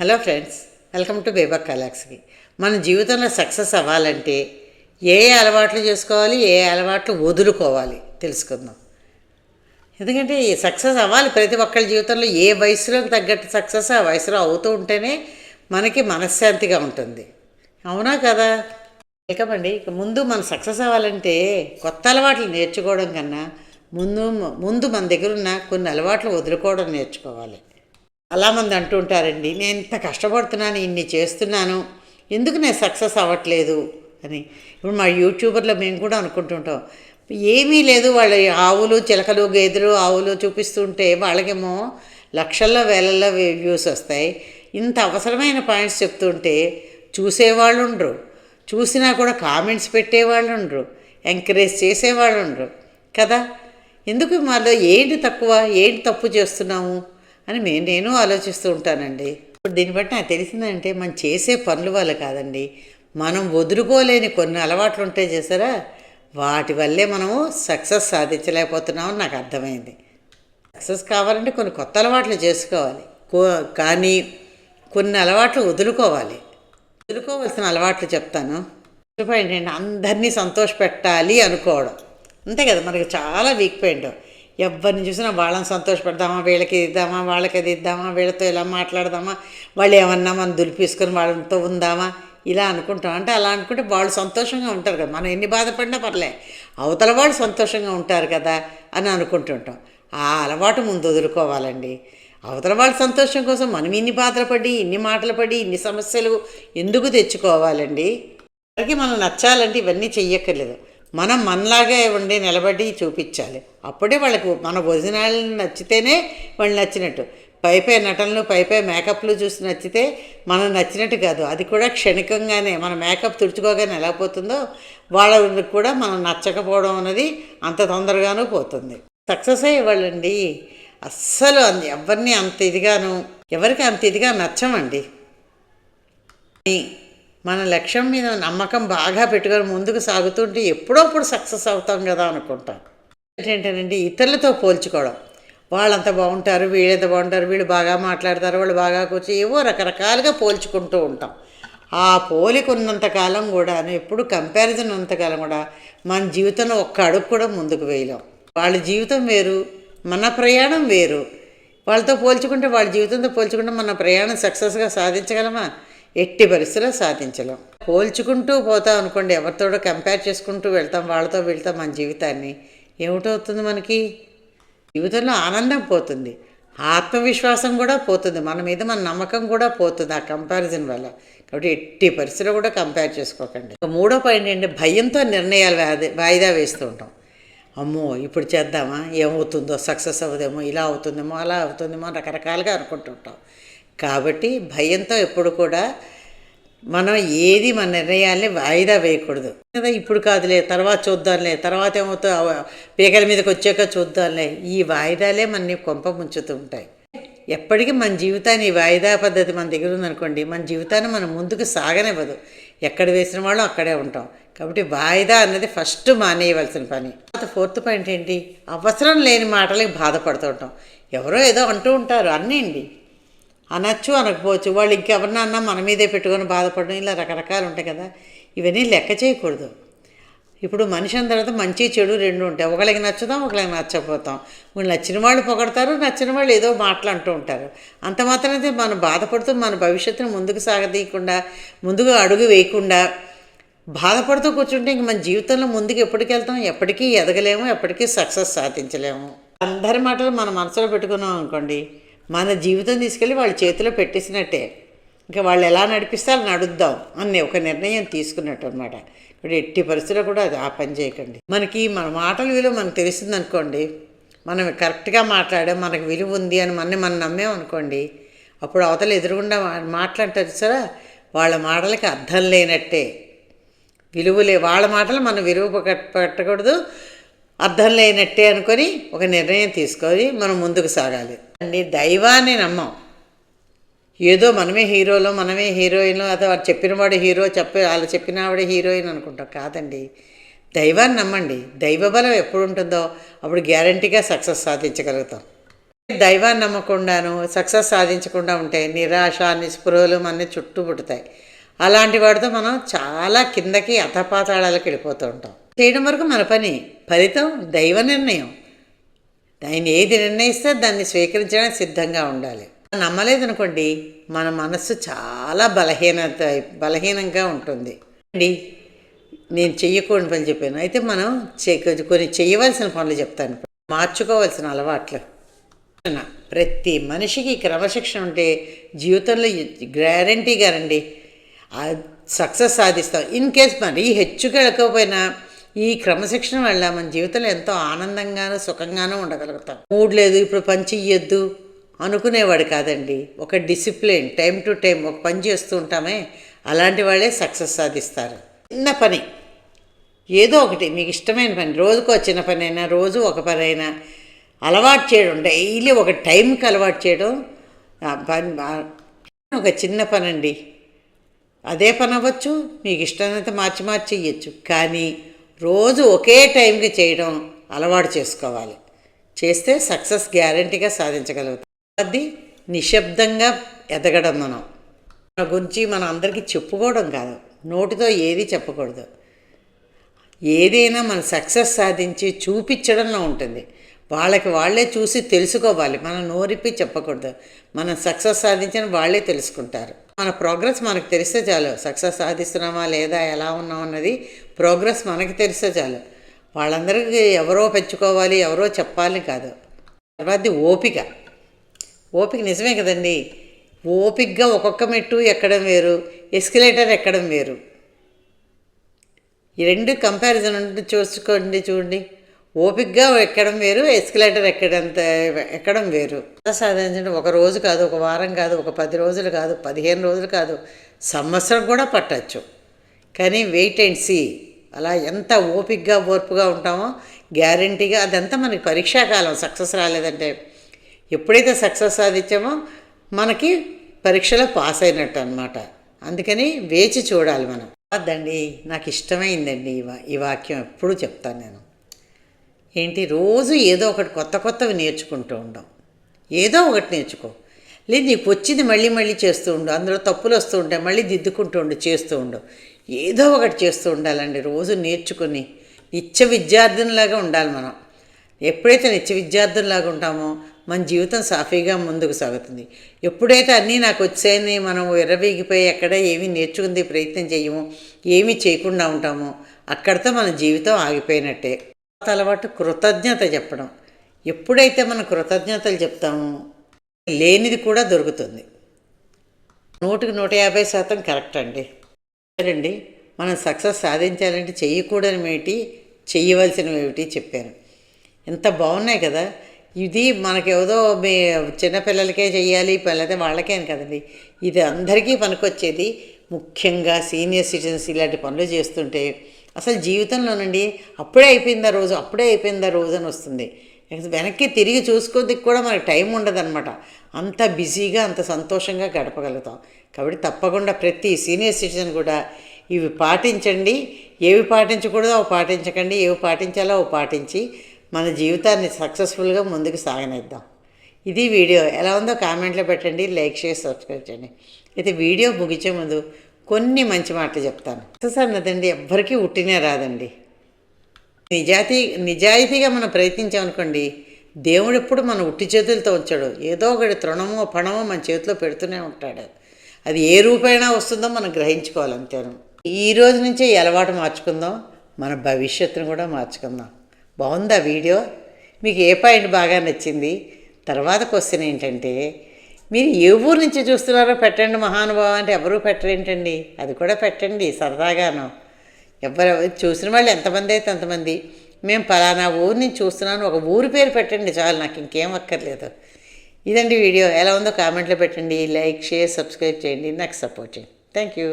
Hello friends welcome to బేబక్ కలాక్స్కి. మన జీవితంలో సక్సెస్ అవ్వాలంటే ఏ అలవాట్లు చేసుకోవాలి ఏ అలవాట్లు వదులుకోవాలి తెలుసుకుందాం. ఎందుకంటే సక్సెస్ అవ్వాలి ప్రతి ఒక్కరి జీవితంలో ఏ వయసులోకి తగ్గట్టు సక్సెస్ ఆ వయసులో అవుతూ ఉంటేనే మనకి మనశ్శాంతిగా ఉంటుంది. అవునా కదా? వెల్కమ్ అండి. ఇక ముందు మనం సక్సెస్ అవ్వాలంటే కొత్త అలవాట్లు నేర్చుకోవడం కన్నా ముందు ముందు మన దగ్గర ఉన్న కొన్ని అలవాట్లు వదులుకోవడం నేర్చుకోవాలి. చాలామంది అంటూ ఉంటారండి నేను ఇంత కష్టపడుతున్నాను ఇన్ని చేస్తున్నాను ఎందుకు నేను సక్సెస్ అవ్వట్లేదు? అని. ఇప్పుడు మా యూట్యూబర్లో మేము కూడా అనుకుంటుంటాం ఏమీ లేదు వాళ్ళ ఆవులు చిలకలు గేదెలు ఆవులు చూపిస్తుంటే వాళ్ళకేమో లక్షల్లో వేలల్లో వ్యూస్ వస్తాయి. ఇంత అవసరమైన పాయింట్స్ చెప్తుంటే చూసేవాళ్ళు ఉండరు చూసినా కూడా కామెంట్స్ పెట్టేవాళ్ళు ఉండరు ఎంకరేజ్ చేసేవాళ్ళు ఉండరు కదా? ఎందుకు మాలో ఏంటి తక్కువ ఏంటి తప్పు చేస్తున్నాము అని మే నేను ఆలోచిస్తూ ఉంటానండి. ఇప్పుడు దీన్ని బట్టి నాకు తెలిసిందంటే మనం చేసే పనుల వల్ల కాదండి. మనం వదులుకోలేని కొన్ని అలవాట్లు ఉంటాయి చేసారా వాటి వల్లే మనము సక్సెస్ సాధించలేకపోతున్నామని నాకు అర్థమైంది. సక్సెస్ కావాలంటే కొన్ని కొత్త అలవాట్లు చేసుకోవాలి. కో- కానీ కొన్ని అలవాట్లు వదులుకోవాలి. వదులుకోవాల్సిన అలవాట్లు చెప్తాను. పాయింట్ ఏంటంటే అందరినీ సంతోషపెట్టాలి అనుకోవడం. అంతే కదా మనకి చాలా వీక్ పాయింట్. ఎవరిని చూసినా వాళ్ళని సంతోషపెడదామా వీళ్ళకి ఇద్దామా వాళ్ళకి అది ఇద్దామా వీళ్ళతో ఇలా మాట్లాడదామా వాళ్ళు ఏమన్నా మనం దులిపేసుకొని వాళ్ళతో ఉందామా ఇలా అనుకుంటాం. అంటే అలా అనుకుంటే వాళ్ళు సంతోషంగా ఉంటారు కదా. మనం ఎన్ని బాధపడినా పర్లే. అవతల వాళ్ళు సంతోషంగా ఉంటారు కదా అని అనుకుంటుంటాం. ఆ అలవాటు ముందు వదులుకోవాలండి. అవతల వాళ్ళ సంతోషం కోసం మనం ఇన్ని బాధపడి ఇన్ని మాటలు పడి ఇన్ని సమస్యలు ఎందుకు తెచ్చుకోవాలండి? అందరికీ మనం నచ్చాలంటే ఇవన్నీ చెయ్యక్కర్లేదు. మనం మనలాగే ఉండి నిలబడి చూపించాలి. అప్పుడే వాళ్ళకు మన ఒరిజినల్ నచ్చితేనే వాళ్ళు నచ్చినట్టు. పైపై నటనలు పైపై మేకప్లు చూసి నచ్చితే మనం నచ్చినట్టు కాదు. అది కూడా క్షణికంగానే మన మేకప్ తుడుచుకోగానే ఎలా పోతుందో వాళ్ళకి కూడా మనం నచ్చకపోవడం అనేది అంత తొందరగానూ పోతుంది. సక్సెస్ అయ్యేవాళ్ళండి. అస్సలు అంది ఎవరిని అంత ఇదిగాను ఎవరికి అంత ఇదిగా నచ్చమండి. మన లక్ష్యం మీద నమ్మకం బాగా పెట్టుకొని ముందుకు సాగుతుంటే ఎప్పుడప్పుడు సక్సెస్ అవుతాం కదా అనుకుంటాం. ఏంటంటేనండి ఇతరులతో పోల్చుకోవడం. వాళ్ళంత బాగుంటారు వీళ్ళంత బాగుంటారు వీళ్ళు బాగా మాట్లాడతారు వాళ్ళు బాగా కూర్చో ఏవో రకరకాలుగా పోల్చుకుంటూ ఉంటాం. ఆ పోలిక ఉన్నంతకాలం కూడా ఎప్పుడు కంపారిజన్ ఉన్నంతకాలం కూడా మన జీవితంలో ఒక్క అడుగు కూడా ముందుకు వేయలేం. వాళ్ళ జీవితం వేరు మన ప్రయాణం వేరు. వాళ్ళతో పోల్చుకుంటే వాళ్ళ జీవితంతో పోల్చుకుంటే మన ప్రయాణం సక్సెస్గా సాధించగలమా? ఎట్టి పరిస్థితుల్లో సాధించలేం. పోల్చుకుంటూ పోతాం అనుకోండి ఎవరితోడో కంపేర్ చేసుకుంటూ వెళ్తాం వాళ్ళతో వెళ్తాం మన జీవితాన్ని. ఏమిటవుతుంది మనకి? జీవితంలో ఆనందం పోతుంది. ఆత్మవిశ్వాసం కూడా పోతుంది. మన మీద మన నమ్మకం కూడా పోతుంది ఆ కంపారిజన్ వల్ల. కాబట్టి ఎట్టి పరిస్థితుల్లో కూడా కంపేర్ చేసుకోకండి. మూడో పాయింట్ ఏంటంటే భయంతో నిర్ణయాలు వాయిదా వాయిదా వేస్తూ ఉంటాం. అమ్మో ఇప్పుడు చేద్దామా? ఏమవుతుందో? సక్సెస్ అవుదేమో? ఇలా అవుతుందేమో? అలా అవుతుందేమో? రకరకాలుగా అనుకుంటుంటాం కాబట్టి భయంతో ఎప్పుడు కూడా మనం ఏది మన నిర్ణయాల్ని వాయిదా వేయకూడదు. కదా ఇప్పుడు కాదులే తర్వాత చూద్దాంలే తర్వాత ఏమవుతుందో పీకల మీదకి వచ్చాక చూద్దాంలే ఈ వాయిదాలే మనని కొంప ముంచుతూ ఉంటాయి. ఎప్పటికీ మన జీవితాన్ని ఈ వాయిదా పద్ధతి మన దగ్గర ఉందనుకోండి మన జీవితాన్ని మనం ముందుకు సాగనివ్వదు. ఎక్కడ వేసిన వాళ్ళం అక్కడే ఉంటాం. కాబట్టి వాయిదా అన్నది ఫస్ట్ మానేయవలసిన పని. తర్వాత ఫోర్త్ పాయింట్ ఏంటి? అవసరం లేని మాటలకి బాధపడుతూ ఉంటాం. ఎవరో ఏదో అంటూ ఉంటారు అన్నండి. అనొచ్చు అనకపోవచ్చు. వాళ్ళు ఇంకెవరినన్నా అన్నా మన మీదే పెట్టుకొని బాధపడడం ఇలా రకరకాలు ఉంటాయి కదా. ఇవన్నీ లెక్క చేయకూడదు. ఇప్పుడు మనిషి అన్న తర్వాత మంచి చెడు రెండు ఉంటాయి. ఒకళ్ళకి నచ్చుతాం ఒకళ్ళకి నచ్చకపోతాం. వీళ్ళు నచ్చిన వాళ్ళు పొగడతారు నచ్చిన వాళ్ళు ఏదో మాటలు అంటూ ఉంటారు. అంత మాత్రమే మనం బాధపడుతూ మన భవిష్యత్తును ముందుకు సాగదీయకుండా ముందుకు అడుగు వేయకుండా బాధపడుతూ కూర్చుంటే ఇంక మన జీవితంలో ముందుకు ఎప్పటికి వెళ్తాం ఎప్పటికీ ఎదగలేము ఎప్పటికీ సక్సెస్ సాధించలేము. అందరి మాటలు మన మనసులో పెట్టుకున్నాం అనుకోండి మన జీవితం తీసుకెళ్ళి వాళ్ళ చేతిలో పెట్టేసినట్టే. ఇంకా వాళ్ళు ఎలా నడిపిస్తే అలా నడుద్దాం అనే ఒక నిర్ణయం తీసుకున్నట్టు అనమాట ఇప్పుడు ఎట్టి పరిస్థితుల్లో కూడా అది ఆ పని చేయకండి. మనకి మన మాటల విలువ మనకు తెలిసింది అనుకోండి మనం కరెక్ట్గా మాట్లాడాం మనకు విలువ ఉంది అని మన మనం నమ్మాం అనుకోండి అప్పుడు అవతల ఎదురుగుండా మాట్లాడతారు సరే వాళ్ళ మాటలకి అర్థం లేనట్టే. విలువలే వాళ్ళ మాటలు మనం విలువ పెట్టకూడదు అర్థం లేనట్టే అనుకొని ఒక నిర్ణయం తీసుకొని మనం ముందుకు సాగాలి. అండి దైవాన్ని నమ్మం. ఏదో మనమే హీరోలో మనమే హీరోయిన్ అథవా చెప్పిన వాడు హీరో చెప్పే వాళ్ళు చెప్పిన ఆవిడ హీరోయిన్ అనుకుంటాం. కాదండి. దైవాన్ని నమ్మండి. దైవ బలం ఎప్పుడు ఉంటుందో అప్పుడు గ్యారంటీగా సక్సెస్ సాధించగలుగుతాం. దైవాన్ని నమ్మకుండాను సక్సెస్ సాధించకుండా ఉంటే నిరాశ నిస్పృహలు మన చుట్టూ పుడతాయి అలాంటి వాడితో మనం చాలా కిందకి అధపాతాళాలకు వెళ్ళిపోతూ ఉంటాం. చేయడం వరకు మన పని ఫలితం దైవ నిర్ణయం. ఆయన ఏది నిర్ణయిస్తే దాన్ని స్వీకరించడానికి సిద్ధంగా ఉండాలి. నమ్మలేదనుకోండి మన మనస్సు చాలా బలహీనత బలహీనంగా ఉంటుంది. అండి నేను చెయ్యకూడని పని చెప్పాను. అయితే మనం చే- కొన్ని చేయవలసిన పనులు చెప్తాను. మార్చుకోవాల్సిన అలవాట్లు. ప్రతి మనిషికి క్రమశిక్షణ ఉంటే జీవితంలో గ్యారంటీ గారండి సక్సెస్ సాధిస్తాం. ఇన్ కేస్ మరీ హెచ్చుకెళ్ళకపోయినా ఈ క్రమశిక్షణ వల్ల మన జీవితంలో ఎంతో ఆనందంగానూ సుఖంగానూ ఉండగలుగుతాం. మూడ్ లేదు ఇప్పుడు పని చెయ్యొద్దు అనుకునేవాడు కాదండి. ఒక డిసిప్లిన్ టైం టు టైం ఒక పని చేస్తూ ఉంటామే అలాంటి వాళ్ళే సక్సెస్ సాధిస్తారు. చిన్న పని ఏదో ఒకటి మీకు ఇష్టమైన పని రోజుకో చిన్న పని అయినా రోజు ఒక పని అయినా అలవాటు చేయడం డైలీ ఒక టైంకి అలవాటు చేయడం పని ఒక చిన్న పని అండి అదే పని అవ్వచ్చు మీకు ఇష్టమైనంత మార్చి మార్చి చెయ్యొచ్చు. కానీ రోజు ఒకే టైంకి చేయడం అలవాటు చేసుకోవాలి. చేస్తే సక్సెస్ గ్యారంటీగా సాధించగలుగుతాం. అది నిశ్శబ్దంగా ఎదగడం మనం. మన గురించి మన అందరికీ చెప్పుకోవడం కాదు. నోటితో ఏది చెప్పకూడదు. ఏదైనా మన సక్సెస్ సాధించి చూపించడంలో ఉంటుంది. వాళ్ళకి వాళ్ళే చూసి తెలుసుకోవాలి. మనం నోరిప్పి చెప్పకూడదు. మనం సక్సెస్ సాధించిన వాళ్ళే తెలుసుకుంటారు. మన ప్రోగ్రెస్ మనకు తెలిస్తే చాలు. సక్సెస్ సాధిస్తున్నామా లేదా ఎలా ఉన్నాం అన్నది ప్రోగ్రెస్ మనకి తెలిస్తే చాలు. వాళ్ళందరికీ ఎవరో పెంచుకోవాలి ఎవరో చెప్పాలని కాదు. తర్వాత ఓపిక. ఓపిక నిజమే కదండి. ఓపికగా ఒక్కొక్క మెట్టు ఎక్కడం వేరు ఎస్కిలేటర్ ఎక్కడం వేరు. ఈ రెండు కంపారిజన్ ఉంటే చూసుకోండి చూడండి. ఓపిక్గా ఎక్కడం వేరు ఎస్కలేటర్ ఎక్కడంత ఎక్కడం వేరు. సాధించండి ఒక రోజు కాదు ఒక వారం కాదు ఒక పది రోజులు కాదు పదిహేను రోజులు కాదు సంవత్సరం కూడా పట్టచ్చు. కానీ వెయిట్ అండ్ సీ అలా ఎంత ఓపిక్గా ఓర్పుగా ఉంటామో గ్యారంటీగా అదంతా మనకి పరీక్షాకాలం సక్సెస్ రాలేదంటే ఎప్పుడైతే సక్సెస్ సాధించామో మనకి పరీక్షలో పాస్ అయినట్టు అనమాట అందుకని వేచి చూడాలి మనం. అదండి నాకు ఇష్టమైందండి ఈ వాక్యం ఎప్పుడు చెప్తాను నేను. ఏంటి? రోజు ఏదో ఒకటి కొత్త కొత్తవి నేర్చుకుంటూ ఉండం. ఏదో ఒకటి నేర్చుకో. లేదు నీకు వచ్చింది మళ్ళీ మళ్ళీ చేస్తూ ఉండు. అందులో తప్పులు వస్తూ ఉంటాయి. మళ్ళీ దిద్దుకుంటూ ఉండు చేస్తూ ఉండు. ఏదో ఒకటి చేస్తూ ఉండాలండి రోజు నేర్చుకుని. నిత్య విద్యార్థినిలాగా ఉండాలి మనం. ఎప్పుడైతే నిత్య విద్యార్థుల్లాగా ఉంటామో మన జీవితం సాఫీగా ముందుకు సాగుతుంది. ఎప్పుడైతే అన్నీ నాకు వచ్చాయని మనం ఎర్రవీగిపోయి ఎక్కడ ఏమీ నేర్చుకుంది ప్రయత్నం చేయము ఏమీ చేయకుండా ఉంటామో అక్కడితో మన జీవితం ఆగిపోయినట్టే. అలవాటు కృతజ్ఞత చెప్పడం. ఎప్పుడైతే మనం కృతజ్ఞతలు చెప్తామో లేనిది కూడా దొరుకుతుంది. నూటికి నూట యాభై శాతం కరెక్ట్ అండి. అండి మనం సక్సెస్ సాధించాలంటే చెయ్యకూడనివేటి చెయ్యవలసినవి ఏమిటి? చెప్పాను ఎంత బాగున్నాయి కదా. ఇది మనకి ఏదో మీ చిన్నపిల్లలకే చేయాలి పిల్లలైతే వాళ్ళకే అని కదండి. ఇది అందరికీ పనికొచ్చేది. ముఖ్యంగా సీనియర్ సిటిజన్స్ ఇలాంటి పనులు చేస్తుంటే అసలు జీవితంలో నుండి అప్పుడే అయిపోయిందా రోజు అప్పుడే అయిపోయిందా రోజు అని వస్తుంది. వెనక్కి తిరిగి చూసుకోదికి కూడా మనకు టైం ఉండదన్నమాట. అంత బిజీగా అంత సంతోషంగా గడపగలుగుతాం. కాబట్టి తప్పకుండా ప్రతి సీనియర్ సిటిజన్ కూడా ఇవి పాటించండి. ఏవి పాటించకూడదో అవి పాటించకండి. ఏవి పాటించాలో అవి పాటించి మన జీవితాన్ని సక్సెస్ఫుల్గా ముందుకు సాగనిద్దాం. ఇది వీడియో. ఎలా ఉందో కామెంట్లో పెట్టండి లైక్ చేసి సబ్స్క్రైబ్ చేయండి. అయితే వీడియో ముగించే ముందు కొన్ని మంచి మాటలు చెప్తాను. సక్సెస్ అన్నదండి ఎవ్వరికీ ఉట్టినే రాదండి. నిజాయితీ నిజాయితీగా మనం ప్రయత్నించామనుకోండి దేవుడు ఎప్పుడు మన ఉట్టి చేతులతో ఉంచాడు ఏదో ఒకటి తృణమో పణమో మన చేతిలో పెడుతూనే ఉంటాడు. అది ఏ రూపైనా వస్తుందో మనం గ్రహించుకోవాలి అంతేను. ఈ రోజు నుంచే అలవాటు మార్చుకుందాం. మన భవిష్యత్తును కూడా మార్చుకుందాం. బాగుందా వీడియో? మీకు ఏ పాయింట్ బాగా నచ్చింది? తర్వాత క్వశ్చన్ ఏంటంటే మీరు ఏ ఊరు నుంచి చూస్తున్నారో పెట్టండి మహానుభావ అంటే ఎవరూ పెట్టరేంటండి? అది కూడా పెట్టండి సరదాగాను ఎవరు చూసిన వాళ్ళు ఎంతమంది అయితే అంతమంది. మేము పలానా ఊరు నుంచి చూస్తున్నాను ఒక ఊరి పేరు పెట్టండి చాలు నాకు ఇంకేం అక్కర్లేదు. ఇదండి వీడియో. ఎలా ఉందో కామెంట్లో పెట్టండి లైక్ షేర్ సబ్స్క్రైబ్ చేయండి నాకు సపోర్ట్ చేయండి. Thank you.